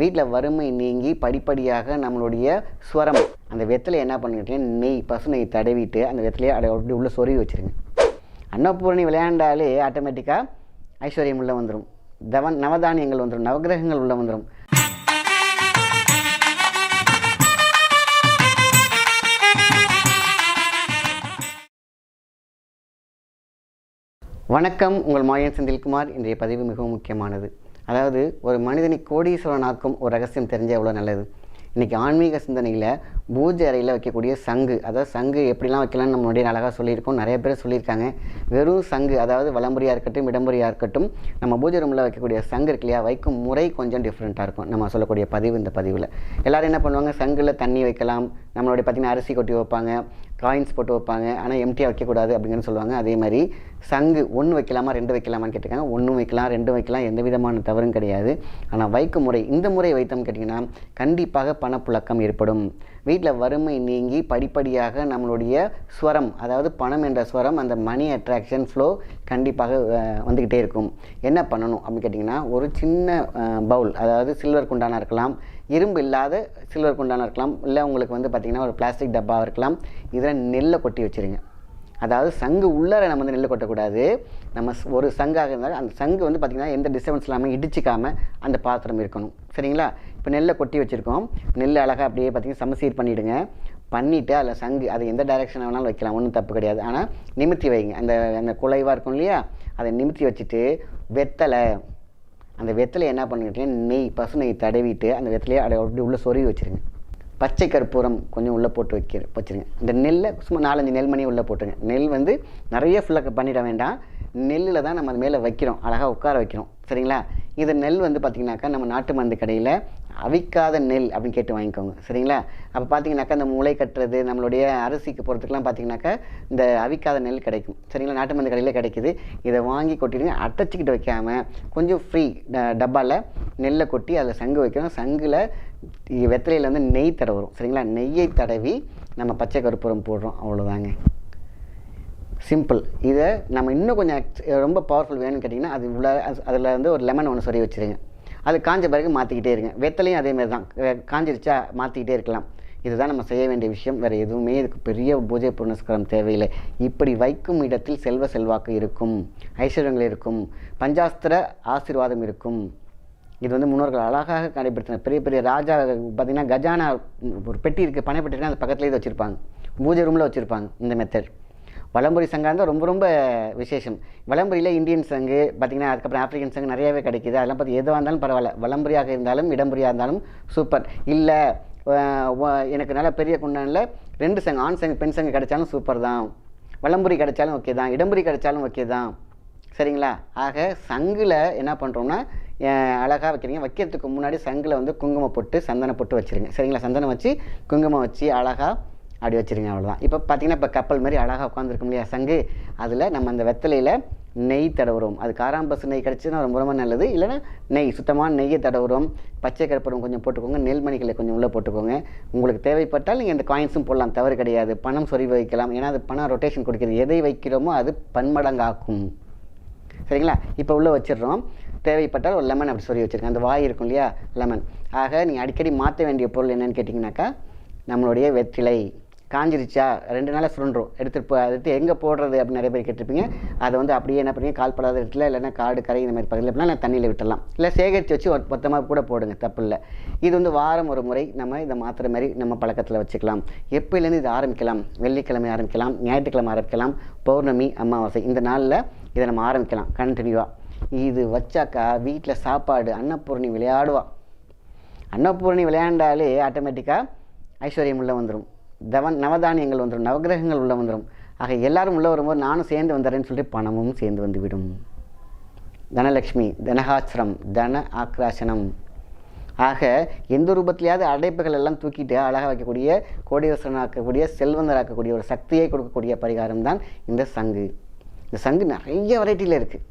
வீட்டில் வறுமை நீங்கி படிப்படியாக நம்மளுடைய ஸ்வரம் அந்த வெத்தலை என்ன பண்ணிட்டீங்கன்னா நெய் பசு நெய் தடவிட்டு அந்த வெத்தலையை அடை அப்படி உள்ளே சொருவி வச்சுருங்க. அன்னபூரணி விளையாண்டாலே ஆட்டோமேட்டிக்காக ஐஸ்வர்யம் உள்ளே வந்துடும் தவன் நவதானியங்கள் வந்துடும் நவகிரகங்கள் உள்ளே வந்துடும் வணக்கம் உங்கள் மாயன் செந்தில்குமார். இன்றைய பதிவு மிகவும் முக்கியமானது. அதாவது ஒரு மனிதனை கோடீஸ்வரனாக்கும் ஒரு ரகசியம் தெரிஞ்ச எவ்வளோ நல்லது? இன்றைக்கி ஆன்மீக சிந்தனையில் பூஜை அறையில் வைக்கக்கூடிய சங்கு அதாவது சங்கு எப்படிலாம் வைக்கலாம்னு நம்ம அழகாக சொல்லியிருக்கோம். நிறைய பேர் சொல்லியிருக்காங்க. வெறும் சங்கு அதாவது வளம்புரியாக இருக்கட்டும் இடம்புரியாக இருக்கட்டும் நம்ம பூஜை ரூமில் வைக்கக்கூடிய சங்கு இருக்கு இல்லையா? வைக்கும் முறை கொஞ்சம் டிஃப்ரெண்ட்டாக இருக்கும். நம்ம சொல்லக்கூடிய பதிவு இந்த பதிவில். எல்லோரும் என்ன பண்ணுவாங்க? சங்கில் தண்ணி வைக்கலாம். நம்மளுடைய பார்த்திங்கன்னா அரிசி கொட்டி வைப்பாங்க. காயின்ஸ் போட்டு வைப்பாங்க. ஆனால் எம்டியாக வைக்கக்கூடாது அப்படின்னு சொல்லுவாங்க. அதே மாதிரி சங்கு ஒன்று வைக்கலாமா ரெண்டு வைக்கலாமான்னு கேட்டிருக்காங்க. ஒன்றும் வைக்கலாம் ரெண்டும் வைக்கலாம் எந்த விதமான தவறும் கிடையாது. ஆனால் வைக்கும் முறை இந்த முறை வைத்தோம் கேட்டிங்கன்னா கண்டிப்பாக பணப்புழக்கம் ஏற்படும். வீட்டில் வறுமை நீங்கி படிப்படியாக நம்மளுடைய ஸ்வரம் அதாவது பணம் என்ற ஸ்வரம் அந்த மணி அட்ராக்ஷன் ஃப்ளோ கண்டிப்பாக வந்துக்கிட்டே இருக்கும். என்ன பண்ணணும் அப்படின்னு கேட்டிங்கன்னா ஒரு சின்ன பவுல் அதாவது சில்வர் குண்டானாக இருக்கலாம். இரும்பு இல்லாத சில்வர் குண்டானா இருக்கலாம் இல்லை உங்களுக்கு வந்து பார்த்திங்கன்னா ஒரு பிளாஸ்டிக் டப்பாவாக இருக்கலாம். இதில் நெல்லை கொட்டி வச்சுருங்க. அதாவது சங்கு உள்ளார நம்ம வந்து நெல் கொட்டக்கூடாது. நம்ம ஸ்- ஒரு சங்காக இருந்தாலும் அந்த சங்கு வந்து பார்த்திங்கன்னா எந்த டிஸ்டர்பன்ஸ் இல்லாமல் இடிச்சிக்காமல் அந்த பாத்திரம் இருக்கணும். சரிங்களா? இப்போ நெல்லை கொட்டி வச்சுருக்கோம். நெல் அழகாக அப்படியே பார்த்திங்கன்னா சமசீர் பண்ணிவிடுங்க பண்ணிவிட்டு அதில் சங்கு அது எந்த டைரெக்ஷன் வேணாலும் வைக்கலாம் ஒன்றும் தப்பு கிடையாது. ஆனால் நிமித்தி வைங்க. அந்த அந்த குலைவாக இருக்கும் இல்லையா? அதை நிமித்தி வச்சுட்டு வெத்தலை அந்த வெத்தலை என்ன பண்ணிக்கிட்டீங்கன்னா நெய் பசு நெய் தடவிட்டு அந்த வெத்தலையை அதை அப்படி உள்ளே சொருவி வச்சுருங்க. பச்சை கற்பூரம் கொஞ்சம் உள்ளே போட்டு வைக்கிற வச்சுருங்க. இந்த நெல்லை சும்மா நாலஞ்சு நெல் மணி உள்ளே போட்டுருங்க. நெல் வந்து நிறைய ஃபுல்லாக பண்ணிட வேண்டாம். நெல்லில் தான் நம்ம அது மேலே வைக்கிறோம். அழகாக உட்கார வைக்கிறோம். சரிங்களா? இது நெல் வந்து பார்த்திங்கனாக்கா நம்ம நாட்டு மருந்து கடையில் அவிக்காத நெல் அப்படின்னு கேட்டு வாங்கிக்கோங்க. சரிங்களா? அப்போ பார்த்தீங்கன்னாக்கா இந்த மூளை கட்டுறது நம்மளுடைய அரிசிக்கு போகிறதுக்கெலாம் பார்த்தீங்கன்னாக்கா இந்த அவிக்காத நெல் கிடைக்கும். சரிங்களா? நாட்டு மருந்து கடையில் கிடைக்குது. இதை வாங்கி கொட்டிடுங்க. அடைச்சிக்கிட்டு வைக்காமல் கொஞ்சம் ஃப்ரீ டப்பாவில் நெல்லை கொட்டி அதில் சங்கு வைக்கணும். சங்கில் வெத்தலையில் வந்து நெய் தடவுறோம் சரிங்களா? நெய்யை தடவி நம்ம பச்சை கருப்பூரம் போடுறோம். அவ்வளோதாங்க சிம்பிள் இதை நம்ம இன்னும் கொஞ்சம் ரொம்ப பவர்ஃபுல் வேணும்னு கேட்டிங்கன்னா அது உள்ள அதில் வந்து ஒரு லெமன் ஒன்று சொறி வச்சுருங்க. அது காஞ்ச பிறகு மாற்றிக்கிட்டே இருங்க. வெத்தலையும் அதேமாதிரி தான் காஞ்சிருச்சா மாற்றிக்கிட்டே இருக்கலாம். இதுதான் நம்ம செய்ய வேண்டிய விஷயம். வேறு எதுவுமே இதுக்கு பெரிய பூஜை புனஸ்கரம் தேவையில்லை. இப்படி வைக்கும் இடத்தில் செல்வ செல்வாக்கு இருக்கும். ஐஸ்வர்யங்கள் இருக்கும். பஞ்சாஸ்திர ஆசீர்வாதம் இருக்கும். இது வந்து முன்னோர்கள் அழகாக கடைபிடித்தனர். பெரிய பெரிய ராஜா பார்த்திங்கன்னா கஜானா ஒரு பெட்டி இருக்குது பனை பெட்டினா அது பக்கத்துலேயே இது வச்சுருப்பாங்க. பூஜை ரூமில் வச்சுருப்பாங்க இந்த மெத்தட் வலம்புரி சங்கம் இருந்தால் ரொம்ப ரொம்ப விசேஷம். வலம்புரியில் இந்தியன் சங்கு பார்த்திங்கன்னா அதுக்கப்புறம் ஆப்பிரிக்கன் சங்கு நிறையவே கிடைக்குது. அதெல்லாம் பார்த்து எதுவாக இருந்தாலும் பரவாயில்ல. வலம்புரியாக இருந்தாலும் இடம்புரியாக இருந்தாலும் சூப்பர் இல்லை எனக்கு நல்ல பெரிய குண்டானில் ரெண்டு சங்கு ஆண் சங்கு பெண் சங்கு கிடைச்சாலும் சூப்பர் தான். வலம்புரி கிடைச்சாலும் ஓகே தான். இடம்புரி கிடைச்சாலும் ஓகே தான். சரிங்களா? ஆக சங்கில் என்ன பண்ணுறோம்னா அழகாக வைக்கிறீங்க. வைக்கிறதுக்கு முன்னாடி சங்கில் வந்து குங்குமம் போட்டு சந்தனம் போட்டு வச்சுருங்க. சரிங்களா? சந்தனம் வச்சு குங்குமம் வச்சு அழகாக அப்படி வச்சுருங்க அவ்வளோதான் இப்போ பார்த்தீங்கன்னா இப்போ கப்பல் மாதிரி அழகாக உட்காந்துருக்கும் இல்லையா சங்கு? அதில் நம்ம அந்த வெத்தலையில் நெய் தடவுறோம். அது காராம்பசு நெய் கிடச்சுன்னா ரொம்ப ரொம்ப நல்லது. இல்லைனா நெய் சுத்தமான நெய்யை தடவுறோம். பச்சை கற்பூரம் கொஞ்சம் போட்டுக்கோங்க. நெல்மணிகளை கொஞ்சம் உள்ளே போட்டுக்கோங்க. உங்களுக்கு தேவைப்பட்டால் நீங்கள் இந்த காயின்ஸும் போடலாம். தவறு கிடையாது. பணம் சொறி வைக்கலாம். ஏன்னா அது பணம் ரொட்டேஷன் கொடுக்கிறது. எதை வைக்கிறோமோ அது பன்மடங்காக்கும். சரிங்களா? இப்போ உள்ளே வச்சிடுறோம். தேவைப்பட்டால் ஒரு லெமன் அப்படி சொல்லி வச்சுருக்கேன் அந்த வாய் இருக்கும் இல்லையா லெமன் ஆக நீங்கள் அடிக்கடி மாற்ற வேண்டிய பொருள் என்னென்னு கேட்டிங்கனாக்கா நம்மளுடைய வெற்றிலை. காஞ்சிருச்சா? ரெண்டு நாளாக சுருண்டுரும் எடுத்துட்டு போ எடுத்து எங்கே போடுறது அப்படின்னு நிறைய பேர் கேட்டிருப்பீங்க. அதை வந்து அப்படியே என்ன பண்ணுங்க? கால்படாத இடத்துல இல்லைன்னா காடு கரை இந்த மாதிரி பகுதியில் எப்படின்னா தண்ணியில் விட்டுடலாம். இல்லை சேகரித்து வச்சு ஒரு மொத்தமாக கூட போடுங்க. தப்பு இல்லை. இது வந்து வாரம் ஒரு முறை நம்ம இதை மாற்றுற மாதிரி நம்ம பழக்கத்தில் வச்சுக்கலாம். எப்போலேருந்து இது ஆரம்பிக்கலாம்? வெள்ளிக்கிழமை ஆரம்பிக்கலாம். ஞாயிற்றுக்கிழமை ஆரம்பிக்கலாம். பௌர்ணமி அமாவாசை. இந்த நாளில் இதை நம்ம ஆரம்பிக்கலாம். கண்டினியூவாக இது வச்சாக்கா வீட்டில் சாப்பாடு அன்னபூரணி விளையாடுவா. அன்னபூரணி விளையாண்டாலே ஆட்டோமேட்டிக்காக ஐஸ்வர்யம் உள்ளே வந்துடும் தவன் நவதானியங்கள் வந்துடும் நவகிரகங்கள் உள்ளே வந்துடும் ஆக எல்லாரும் உள்ளே வரும்போது நானும் சேர்ந்து வந்துடுறேன்னு சொல்லிட்டு பணமும் சேர்ந்து வந்துவிடும். தனலக்ஷ்மி தனகாச்சிரம் தன ஆக்ராசனம். ஆக எந்த ரூபத்திலையாவது அடைப்புகள் எல்லாம் தூக்கிட்டு அழகாக வைக்கக்கூடிய கோடீஸ்வரனாக்கக்கூடிய செல்வந்தராக்கக்கூடிய ஒரு சக்தியை கொடுக்கக்கூடிய பரிகாரம் தான் இந்த சங்கு. இந்த சங்கு நிறைய வெரைட்டியில் இருக்குது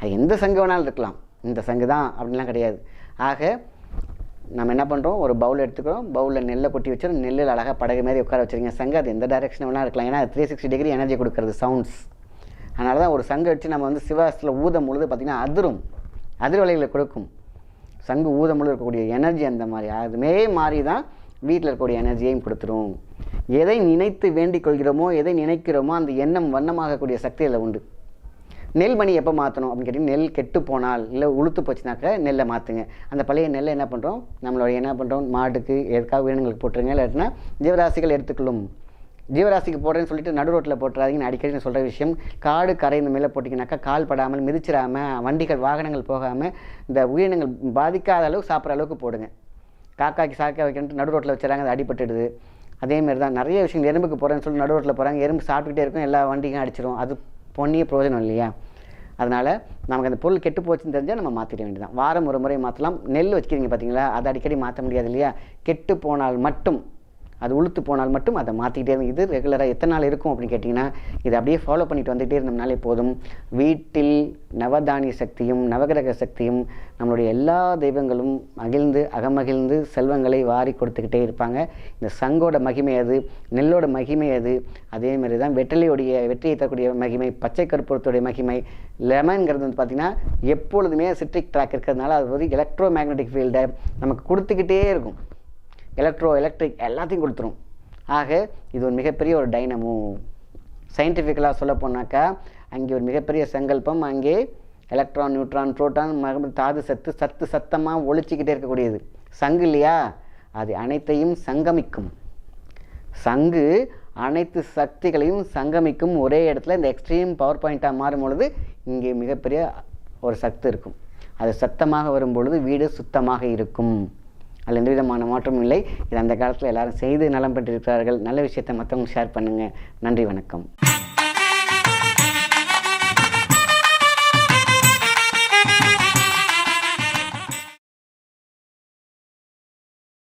அது எந்த சங்கு வேணாலும் இருக்கலாம். இந்த சங்கு தான் அப்படின்லாம் கிடையாது. ஆக நம்ம என்ன பண்ணுறோம் ஒரு பவுல் எடுத்துக்கிறோம். பவுலில் நெல்லை கொட்டி வச்சிடும் நெல்லில் அழகாக படகு மாதிரி உட்கார வச்சுருங்க. சங்கு அது எந்த டைரெக்ஷன் வேணால் இருக்கலாம். ஏன்னா த்ரீ சிக்ஸ்டி டிகிரி எனர்ஜி கொடுக்குறது சவுண்ட்ஸ் அதனால தான் ஒரு சங்கு வச்சு நம்ம வந்து சிவாசத்தில் ஊதும் பொழுது பார்த்திங்கன்னா அதிரும். அதிர்வலைகளை கொடுக்கும். சங்கு ஊதமுள்ள இருக்கக்கூடிய எனர்ஜி அந்த மாதிரி. அதுமே மாதிரி தான் வீட்டில் இருக்கக்கூடிய எனர்ஜியையும் கொடுத்துரும். எதை நினைத்து வேண்டிக் கொள்கிறோமோ எதை நினைக்கிறோமோ அந்த எண்ணம் வண்ணமாகக்கூடிய சக்தி அதில் உண்டு. நெல் மணி எப்போ மாற்றணும் அப்படின்னு கேட்டிங்கன்னா நெல் கெட்டு போனால் இல்லை உளுத்து போச்சுனாக்க நெல்லை மாற்றுங்க அந்த பழைய நெல்லை என்ன பண்ணுறோம் நம்மளோட என்ன பண்ணுறோம் மாட்டுக்கு எதுக்காக உயிரினங்களுக்கு போட்டுருங்க. இல்லாட்டினா ஜீவராசிகள் எடுத்துக்கொள்ளும். ஜீவராசிக்கு போடுறேன்னு சொல்லிட்டு நடு ரோட்டில் போட்டுறாதீங்கன்னு அடிக்கடி நான் சொல்கிற விஷயம். காடு கரை இந்த மேலே போட்டிங்கனாக்கா கால் படாமல் மிதிச்சிடாமல் வண்டிகள் வாகனங்கள் போகாமல் இந்த உயிரினங்கள் பாதிக்காத அளவுக்கு சாப்பிட்ற அளவுக்கு போடுங்க. காக்காய்க்கு சாக்கா வைக்கணுட்டு நடு ரோட்டில் வச்சுறாங்க அது அடிபட்டுடுது. அதேமாரி தான் நிறைய விஷயங்கள் எறும்புக்கு போகிறேன்னு சொல்லி நடு ரோட்டில் போகிறாங்க எறும்பு சாப்பிட்டுக்கிட்டே இருக்கும் எல்லா வண்டிக்கும் அடிச்சிடும் அது பொன்னிய பிரயோஜனம் இல்லையா? அதனால் நமக்கு அந்த பொருள் கெட்டு போச்சுன்னு தெரிஞ்சால் நம்ம மாற்றிட வேண்டியதான் வாரம் ஒரு முறை மாற்றலாம் நெல் வச்சுக்கிறீங்க பார்த்தீங்களா அதை அடிக்கடி மாற்ற முடியாது இல்லையா? கெட்டு போனால் மட்டும் அது உளுத்து போனால் மட்டும் அதை மாற்றிக்கிட்டே இருந்து இது ரெகுலராக எத்தனை நாள் இருக்கும் அப்படின்னு கேட்டிங்கன்னா இதை அப்படியே ஃபாலோ பண்ணிட்டு வந்துகிட்டே இருந்தோம்னாலே போதும். வீட்டில் நவதானிய சக்தியும் நவகிரக சக்தியும் நம்மளுடைய எல்லா தெய்வங்களும் மகிழ்ந்து அகமகிழ்ந்து செல்வங்களை வாரி கொடுத்துக்கிட்டே இருப்பாங்க. இந்த சங்கோட மகிமை அது நெல்லோட மகிமை அது. அதே மாதிரி தான் வெற்றிலையுடைய வெற்றியை தரக்கூடிய மகிமை பச்சை கற்பூரத்துடைய மகிமை லெமன்ங்கிறது வந்து பார்த்திங்கன்னா எப்பொழுதுமே சிட்ரிக் ட்ராக் இருக்கிறதுனால அது வந்து எலக்ட்ரோ மேக்னெட்டிக் ஃபீல்டை நமக்கு கொடுத்துக்கிட்டே இருக்கும். எலக்ட்ரோ எலக்ட்ரிக் எல்லாத்தையும் கொடுத்துரும். ஆக இது ஒரு மிகப்பெரிய ஒரு டைனமோ சயின்டிஃபிக்கலாக சொல்ல போனாக்கா அங்கே ஒரு மிகப்பெரிய சங்கல்பம் அங்கே எலக்ட்ரான் நியூட்ரான் புரோட்டான் மறுபடியும் தாது சத்து சத்து சத்தமாக ஒழிச்சிக்கிட்டே இருக்கக்கூடியது. சங்கு இல்லையா? அது அனைத்தையும் சங்கமிக்கும். சங்கு அனைத்து சக்திகளையும் சங்கமிக்கும். ஒரே இடத்துல இந்த எக்ஸ்ட்ரீம் பவர் பாயிண்ட்டாக மாறும் பொழுது இங்கே மிகப்பெரிய ஒரு சத்து இருக்கும். அது சத்தமாக வரும் பொழுது வீடு சுத்தமாக இருக்கும். அதில் எந்த விதமான மாற்றமும் இல்லை. இது அந்த காலத்தில் எல்லாரும் செய்து நலம் பெற்றிருக்கிறார்கள். நல்ல விஷயத்தை மற்றவங்க ஷேர் பண்ணுங்கள் நன்றி வணக்கம்.